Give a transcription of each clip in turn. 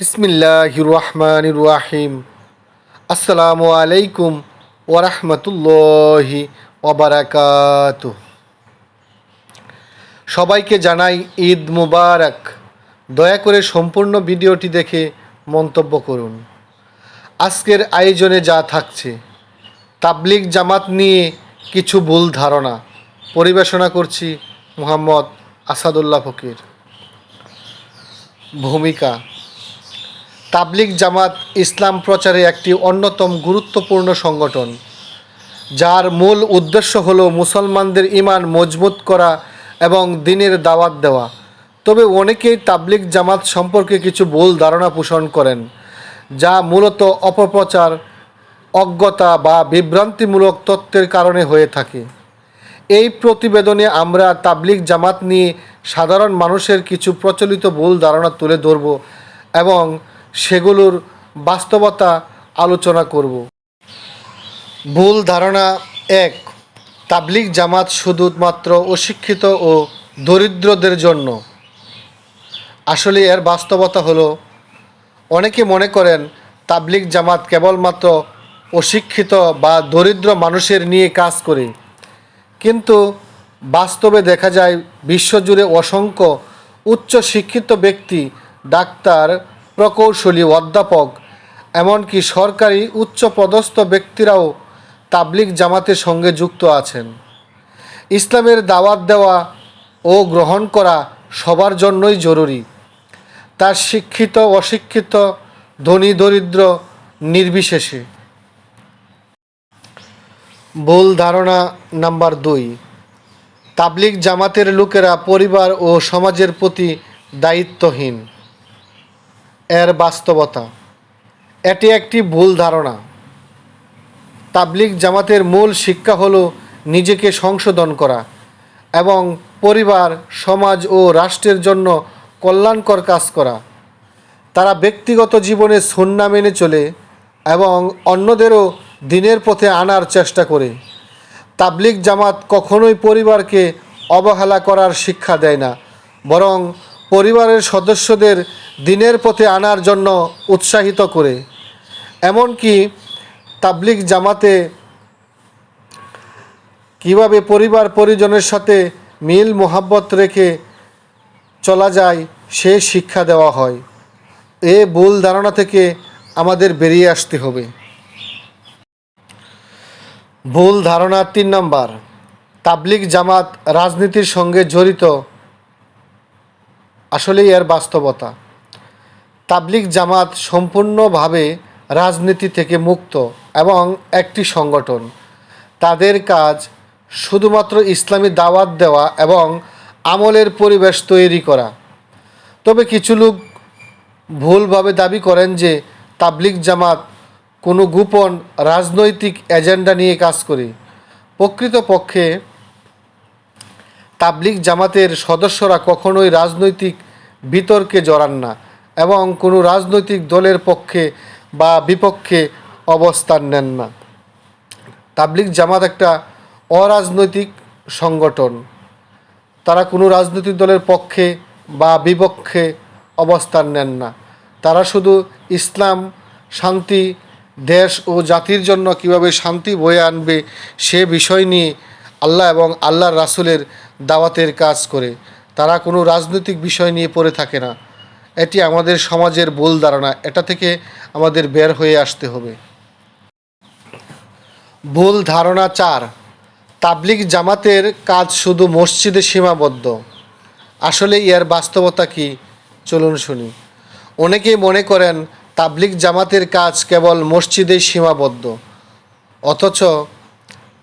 বিসমিল্লাহ রহমান রাহিম আসসালামু আলাইকুম ওরহমতুল্লাহি ওবরাকাত সবাইকে জানাই ঈদ মুবারক। দয়া করে সম্পূর্ণ ভিডিওটি দেখে মন্তব্য করুন। আজকের আয়োজনে যা থাকছে, তাবলিগ জামাত নিয়ে কিছু ভুল ধারণা পরিবেশনা করছি মোহাম্মদ আসাদুল্লাহ ফকির। ভূমিকা তাবলিগ জামাত ইসলাম প্রচারে একটি অন্যতম গুরুত্বপূর্ণ সংগঠন, যার মূল উদ্দেশ্য হলো মুসলমানদের ইমান মজবুত করা এবং দিনের দাওয়াত দেওয়া। তবে অনেকেই তাবলিগ জামাত সম্পর্কে কিছু ভুল ধারণা পোষণ করেন, যা মূলত অপপ্রচার, অজ্ঞতা বা বিভ্রান্তিমূলক তত্ত্বের কারণে হয়ে থাকে। এই প্রতিবেদনে আমরা তাবলিগ জামাত নিয়ে সাধারণ মানুষের কিছু প্রচলিত ভুল ধারণা তুলে ধরব এবং সেগুলোর বাস্তবতা আলোচনা করব। ভুল ধারণা এক, তাবলিগ জামাত শুধুমাত্র অশিক্ষিত ও দরিদ্রদের জন্য। আসলে এর বাস্তবতা হলো, অনেকে মনে করেন তাবলিগ জামাত কেবলমাত্র অশিক্ষিত বা দরিদ্র মানুষের নিয়ে কাজ করে। কিন্তু বাস্তবে দেখা যায়, বিশ্বজুড়ে অসংখ্য উচ্চ শিক্ষিত ব্যক্তি, ডাক্তার প্রকৌশলী অধ্যাপক, এমনকি সরকারি উচ্চ পদস্থ ব্যক্তিরাও তাবলিগ জামাতের সঙ্গে যুক্ত আছেন। ইসলামের দাওয়াত দেওয়া ও গ্রহণ করা সবার জন্যই জরুরি। তার শিক্ষিত, অশিক্ষিত, ধনী, দরিদ্র, নির্বিশেষে। ভুল ধারণা নাম্বার দুই। তাবলিগ জামাতের লোকেরা পরিবার ও সমাজের প্রতি দায়িত্বহীন। এর বাস্তবতা। এটি একটি ভুল ধারণা। তাবলিগ জামাতের মূল শিক্ষা হলো নিজেকে সংশোধন করা এবং পরিবার, সমাজ ও রাষ্ট্রের জন্য কল্যাণকর কাজ করা। তারা ব্যক্তিগত জীবনে সন্না মেনে চলে এবং অন্যদেরও দিনের পথে আনার চেষ্টা করে। তাবলিগ জামাত কখনোই পরিবারকে অবহেলা করার শিক্ষা দেয় না, বরং পরিবারের সদস্যদের দিনের পথে আনার জন্য উৎসাহিত করে। এমনকি তাবলিগ জামাতে কীভাবে পরিবার পরিজনের সাথে মিল মোহাব্বত রেখে চলা যায়, সে শিক্ষা দেওয়া হয়। এ ভুল ধারণা থেকে আমাদের বেরিয়ে আসতে হবে। ভুল ধারণা তিন নম্বর। তাবলিগ জামাত রাজনীতির সঙ্গে জড়িত। আসলেই এর বাস্তবতা। তাবলিগ জামাত সম্পূর্ণভাবে রাজনীতি থেকে মুক্ত এবং একটি সংগঠন। তাদের কাজ শুধুমাত্র ইসলামী দাওয়াত দেওয়া এবং আমলের পরিবেশ তৈরি করা। তবে কিছু লোক ভুলভাবে দাবি করেন যে তাবলিগ জামাত কোনো গোপন রাজনৈতিক এজেন্ডা নিয়ে কাজ করে। প্রকৃতপক্ষে তাবলিগ জামাতের সদস্যরা কখনোই রাজনৈতিক বিতর্কে জড়ান না। এবং কোনো রাজনৈতিক দলের পক্ষে বা বিপক্ষে অবস্থান নেন না। তাবলিগ জামাত একটা অরাজনৈতিক সংগঠন। তারা কোনো রাজনৈতিক দলের পক্ষে বা বিপক্ষে অবস্থান নেন না। তারা শুধু ইসলাম, শান্তি, দেশ ও জাতির জন্য কীভাবে শান্তি বয়ে আনবে সে বিষয় নিয়ে আল্লাহ এবং আল্লাহর রাসুলের দাওয়াতের কাজ করে। তারা কোনো রাজনৈতিক বিষয় নিয়ে পড়ে থাকে না। এটি আমাদের সমাজের ভুল ধারণা। এটা থেকে আমাদের বের হয়ে আসতে হবে। ভুল ধারণা চার, তাবলিগ জামাতের কাজ শুধু মসজিদে সীমাবদ্ধ। আসলে ইয়ার বাস্তবতা কি? চলুন শুনি। অনেকেই মনে করেন তাবলিগ জামাতের কাজ কেবল মসজিদেই সীমাবদ্ধ। অথচ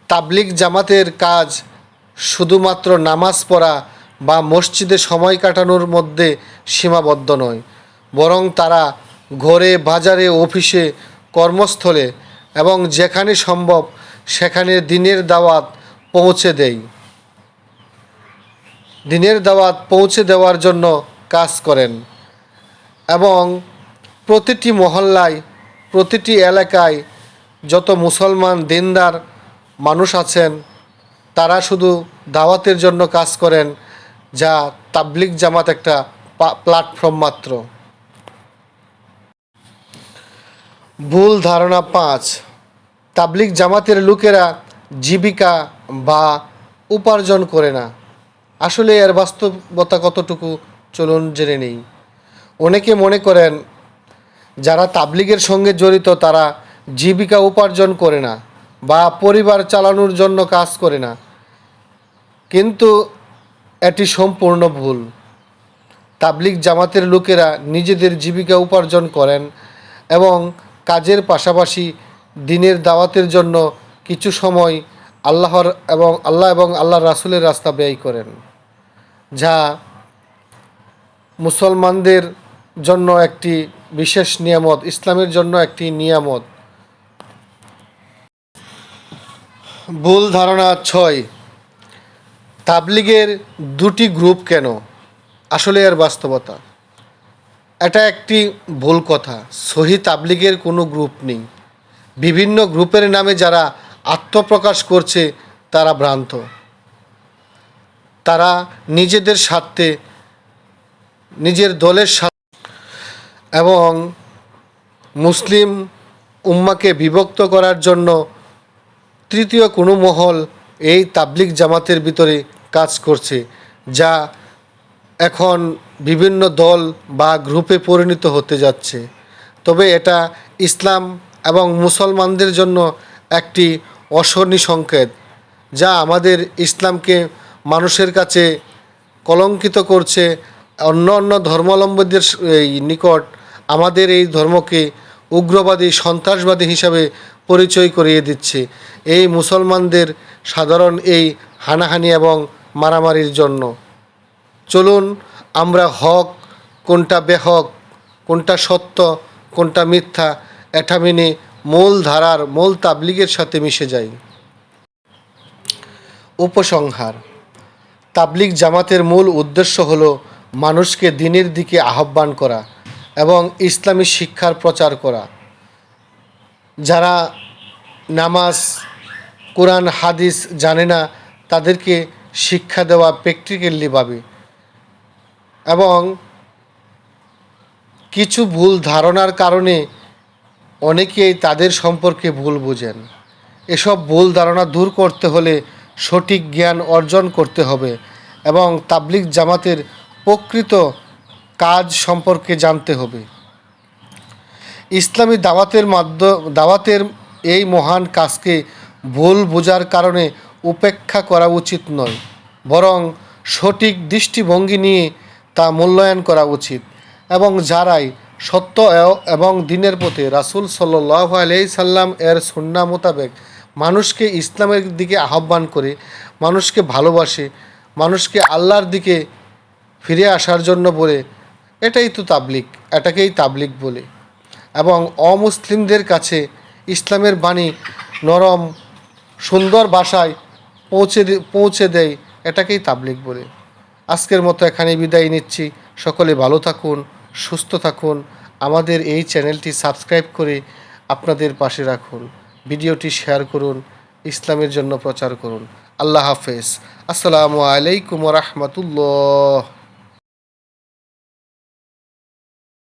তাবলিগ জামাতের কাজ শুধুমাত্র নামাজ পড়া বা মসজিদে সময় কাটানোর মধ্যে সীমাবদ্ধ নয়, বরং তারা ঘরে, বাজারে, অফিসে, কর্মস্থলে এবং যেখানে সম্ভব সেখানে দিনের দাওয়াত পৌঁছে দেয়। দিনের দাওয়াত পৌঁছে দেওয়ার জন্য কাজ করেন এবং প্রতিটি মহল্লায়, প্রতিটি এলাকায় যত মুসলমান, দিনদার মানুষ আছেন, তারা শুধু দাওয়াতের জন্য কাজ করেন যা তাবলিগ জামাত একটা প্ল্যাটফর্ম মাত্র। ভুল ধারণা পাঁচ। তাবলিক জামাতের লোকেরা জীবিকা বা উপার্জন করে না। আসলে এর বাস্তবতা কতটুকু চলুন জেনে নেই। অনেকে মনে করেন, যারা তাবলিগের সঙ্গে জড়িত তারা জীবিকা উপার্জন করে না বা পরিবার চালানোর জন্য কাজ করে না। কিন্তু এটি সম্পূর্ণ ভুল। তাবলিগ জামাতের লোকেরা নিজেদের জীবিকা উপার্জন করেন এবং কাজের পাশাপাশি দিনের দাওয়াতের জন্য কিছু সময় আল্লাহর এবং আল্লাহ এবং আল্লাহ রাসুলের রাস্তা ব্যয় করেন, যা মুসলমানদের জন্য একটি বিশেষ নিয়ামত, ইসলামের জন্য একটি নিয়ামত। ভুল ধারণা ছয়। তাবলিগের দুটি গ্রুপ কেন? আসলে এর বাস্তবতা। এটা একটি ভুল কথা। সহি তাবলিগের কোনো গ্রুপ নেই। বিভিন্ন গ্রুপের নামে যারা আত্মপ্রকাশ করছে, তারা ভ্রান্ত। তারা নিজেদের স্বার্থে, নিজের দলের স্বার্থে এবং মুসলিম উম্মাকে বিভক্ত করার জন্য তৃতীয় কোনো মহল এই তাবলিক জামাতের ভিতরে কাজ করছে, যা এখন বিভিন্ন দল বা গ্রুপে পরিণত হতে যাচ্ছে। তবে এটা ইসলাম এবং মুসলমানদের জন্য একটি অশনি সংকেত, যা আমাদের ইসলামকে মানুষের কাছে কলঙ্কিত করছে। অন্য অন্য ধর্মাবলম্বীদের নিকট আমাদের এই ধর্মকে উগ্রবাদী, সন্ত্রাসবাদী হিসাবে পরিচয় করিয়ে দিচ্ছে। এই মুসলমানদের সাধারণ এই হানাহানি এবং মারামারির জন্য। চলুন আমরা হক, কোনটা বেহক, কোনটা সত্য, কোনটা মিথ্যা এটা মেনে মূল ধারার, মূল তাবলিগের সাথে মিশে যাই। উপসংহার। তাবলিগ জামাতের মূল উদ্দেশ্য হল মানুষকে দিনের দিকে আহ্বান করা এবং ইসলামী শিক্ষার প্রচার করা। যারা নামাজ, কোরআন, হাদিস জানে না, তাদেরকে শিক্ষা দেওয়া প্র্যাকটিক্যালিভাবে এবং কিছু ভুল ধারণার কারণে অনেকেই তাদের সম্পর্কে ভুল বোঝেন। এসব ভুল ধারণা দূর করতে হলে সঠিক জ্ঞান অর্জন করতে হবে এবং তাবলিগ জামাতের প্রকৃত কাজ সম্পর্কে জানতে হবে। ইসলামী দাওয়াতের মাধ্যম দাওয়াতের এই মহান কাজকে ভুল বোঝার কারণে উপেক্ষা করা উচিত নয়, বরং সঠিক দৃষ্টিভঙ্গি নিয়ে তা মূল্যায়ন করা উচিত। এবং যারাই সত্য এবং দিনের পথে রাসূল সাল্লাহ আলাই সাল্লাম এর সুন্না মোতাবেক মানুষকে ইসলামের দিকে আহ্বান করে, মানুষকে ভালোবাসে, মানুষকে আল্লাহর দিকে ফিরে আসার জন্য বলে, এটাই তো তাবলিক এটাকেই তাবলিক বলে। এবং অমুসলিমদের কাছে ইসলামের বাণী নরম, সুন্দর ভাষায় পৌঁছে পৌঁছে দেয়, এটাকেই তাবলিক বলে। আজকের মতো এখানে বিদায় নিচ্ছি। সকলে ভালো থাকুন, সুস্থ থাকুন। আমাদের এই চ্যানেলটি সাবস্ক্রাইব করে আপনাদের পাশে রাখুন। ভিডিওটি শেয়ার করুন, ইসলামের জন্য প্রচার করুন। আল্লাহ হাফেজ। আসসালামু আলাইকুম রহমতুল্লাহ।